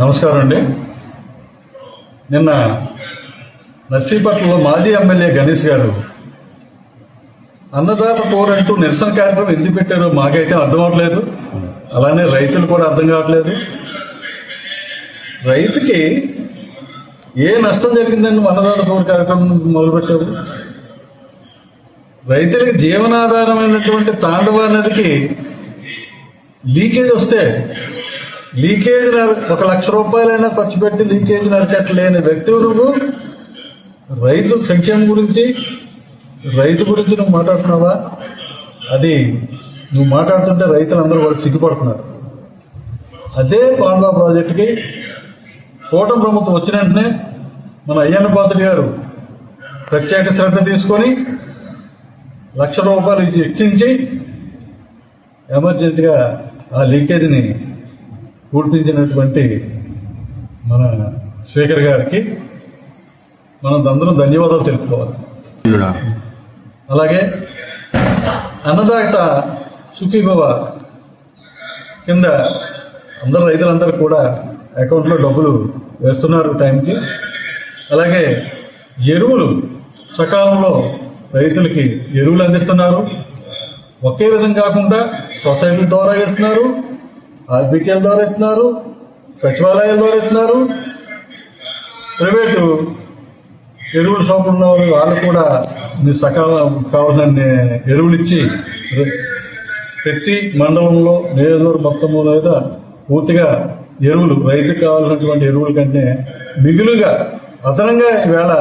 నమస్కారం అండి. నిన్న నర్సీపట్నంలో మాజీ ఎమ్మెల్యే గణేష్ గారు అన్నదాత టూర్ అంటూ నిరసన కార్యక్రమం ఎందుకు పెట్టారో మాకైతే అర్థం అవట్లేదు. అలానే రైతులు కూడా అర్థం కావట్లేదు. రైతుకి ఏ నష్టం జరిగిందని అన్నదాత టూర్ కార్యక్రమం మొదలుపెట్టారు రైతులకి జీవనాధారమైనటువంటి తాండవ నదికి లీకేజ్ వస్తే లీకేజ్ ఒక లక్ష రూపాయలైనా ఖర్చు పెట్టి లీకేజ్ నరకట్లేని వ్యక్తి నువ్వు. రైతు సంక్షేమం గురించి రైతు గురించి నువ్వు మాట్లాడుతున్నావా? అది నువ్వు మాట్లాడుతుంటే రైతులందరూ కూడా సిగ్గుపడుతున్నారు. అదే పాండా ప్రాజెక్టుకి కూటమి ప్రభుత్వం వచ్చిన వెంటనే మన అయ్యన్న పాత్రుడు గారు ప్రత్యేక శ్రద్ధ తీసుకొని లక్ష రూపాయలు ఇచ్చించి ఎమర్జెంట్గా ఆ లీకేజీని పూడ్పించినటువంటి మన స్పీకర్ గారికి మనం అందరం ధన్యవాదాలు తెలుపుకోవాలి. అలాగే అన్నదాత సుఖీభవ కింద అందరు రైతులందరూ కూడా అకౌంట్లో డబ్బులు వేస్తున్నారు టైంకి. అలాగే ఎరువులు సకాలంలో రైతులకి ఎరువులు అందిస్తున్నారు. ఒకే విధంగా కాకుండా సొసైటీల ద్వారా ఇస్తున్నారు ఆర్బికేల ద్వారా ఇస్తున్నారు సచివాలయాల ద్వారా ఇస్తున్నారు ప్రైవేటు ఎరువుల షాపులు ఉన్నవారు వాళ్ళు కూడా మీ సకాలం కావాలని ఎరువులు ఇచ్చి ప్రతి మండలంలో నియోజకవర్గం మొత్తం లేదా పూర్తిగా ఎరువులు రైతుకు కావాల్సినటువంటి ఎరువుల కంటే మిగులుగా అదనంగా ఈవేళ